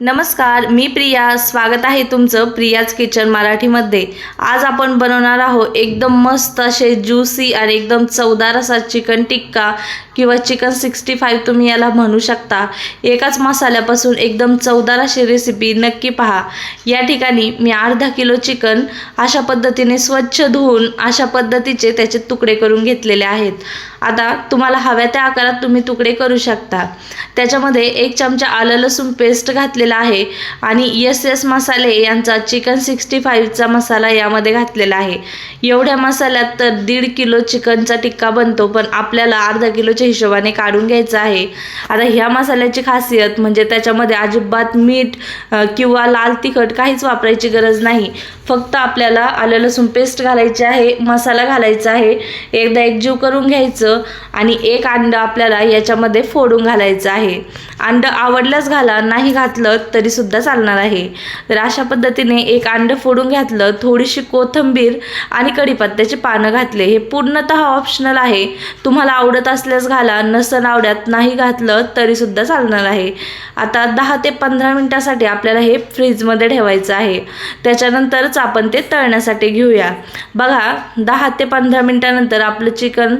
नमस्कार मी प्रिया. स्वागत आहे तुमचं प्रियाज किचन मराठीमध्ये. आज आपण बनवणार आहोत एकदम मस्त असे ज्युसी आणि एकदम चवदार असा चिकन टिक्का किंवा चिकन सिक्स्टी फाईव्ह तुम्ही याला म्हणू शकता. एकाच मसाल्यापासून एकदम चवदार अशी रेसिपी नक्की पहा. या ठिकाणी मी अर्धा किलो चिकन अशा पद्धतीने स्वच्छ धुवून अशा पद्धतीचे त्याचे तुकडे करून घेतलेले आहेत. आता तुम्हाला हव्या त्या आकारात तुम्ही तुकडे करू शकता. त्याच्यामध्ये एक चमचा आलं लसूण पेस्ट घातलेला आहे. आणि एस एस मसाले यांचा चिकन सिक्स्टी फाईव्हचा मसाला यामध्ये घातलेला आहे. एवढ्या मसाल्यात तर दीड किलो चिकनचा टिक्का बनतो पण आपल्याला अर्धा किलोच्या हिशोबाने काढून घ्यायचा आहे. आता ह्या मसाल्याची खासियत म्हणजे त्याच्यामध्ये अजिबात मीठ किंवा लाल तिखट काहीच वापरायची गरज नाही. फक्त आपल्याला आलं लसूण पेस्ट घालायची आहे मसाला घालायचा आहे. एकदा एकजीव करून घ्यायचं आणि एक अंड आपल्याला याच्यामध्ये फोडून घालायचं आहे. अंड आवडल्यास घाला नाही घातलं तरी सुद्धा चालणार आहे. तर अशा पद्धतीने एक अंडं फोडून घातलं थोडीशी कोथिंबीर आणि कढीपत्त्याची पानं घातले. हे पूर्णतः ऑप्शनल आहे. तुम्हाला आवडत असल्यास घाला नसन आवडत नाही घातलं तरीसुद्धा चालणार आहे. आता दहा ते पंधरा मिनटासाठी आपल्याला हे फ्रीजमध्ये ठेवायचं आहे. त्याच्यानंतरच आपण ते तळण्यासाठी घेऊया. बघा दहा ते पंधरा मिनटानंतर आपलं चिकन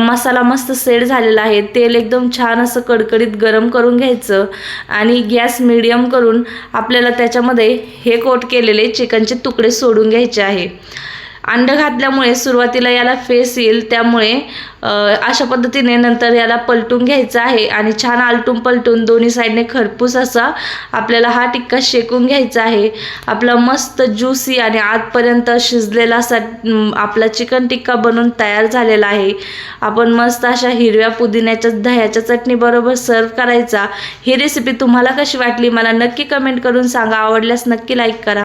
मसाला मस्त सेट झालेला आहे. तेल एकदम छान असं कडकडीत गरम करून घ्यायचं आणि गॅस मिडियम करून आपल्याला त्याच्यामध्ये हे कोट केलेले चिकनचे तुकडे सोडून घ्यायचे आहे. अंड घातल्यामुळे सुरुवातीला याला फेस येईल त्यामुळे अशा पद्धतीने नंतर याला पलटून घ्यायचं आहे आणि छान आलटून पलटून दोन्ही साईडने खरपूस असा आपल्याला हा टिक्का शेकून घ्यायचा आहे. आपला मस्त ज्युसी आणि आतपर्यंत शिजलेला असा आपला चिकन टिक्का बनून तयार झालेला आहे. आपण मस्त अशा हिरव्या पुदिन्याच्या दह्याच्या चटणीबरोबर सर्व करायचा. ही रेसिपी तुम्हाला कशी वाटली? मला नक्की कमेंट करून सांगा. आवडल्यास नक्की लाईक करा.